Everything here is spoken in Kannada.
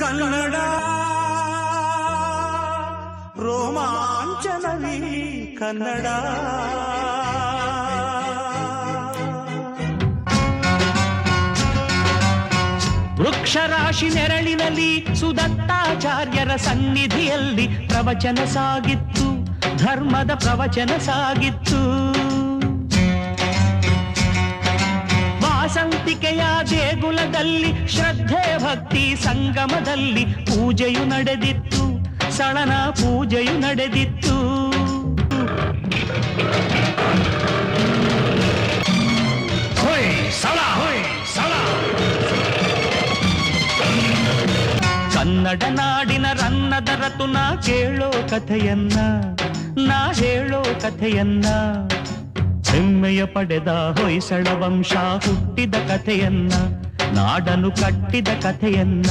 ಕನ್ನಡ ರೋಮಾಂಚನವಿ ಕನ್ನಡ. ವೃಕ್ಷರಾಶಿ ನೆರಳಿನಲ್ಲಿ ಸುದತ್ತಾಚಾರ್ಯರ ಸನ್ನಿಧಿಯಲ್ಲಿ ಪ್ರವಚನ ಸಾಗಿತ್ತು ಧರ್ಮದ ಪ್ರವಚನ ಸಾಗಿತ್ತು. ವಾಸಂತಿಕೆಯ ದೇಗುಲದಲ್ಲಿ ಶ್ರದ್ಧೆ ಭಕ್ತಿ ಸಂಗಮದಲ್ಲಿ ಪೂಜೆಯು ನಡೆದಿತ್ತು ಸಳನ ಪೂಜೆಯು ನಡೆದಿತ್ತು. ಕನ್ನಡ ನಾಡಿನ ರನ್ನದ ರತುನ ಕೇಳೋ ಕಥೆಯನ್ನ ನಾ ಹೇಳೋ ಕಥೆಯನ್ನ. ಹೆಮ್ಮೆಯ ಪಡೆದ ಹೊಯ್ಸಳ ವಂಶ ಹುಟ್ಟಿದ ಕಥೆಯನ್ನ ನಾಡನು ಕಟ್ಟಿದ ಕಥೆಯನ್ನ.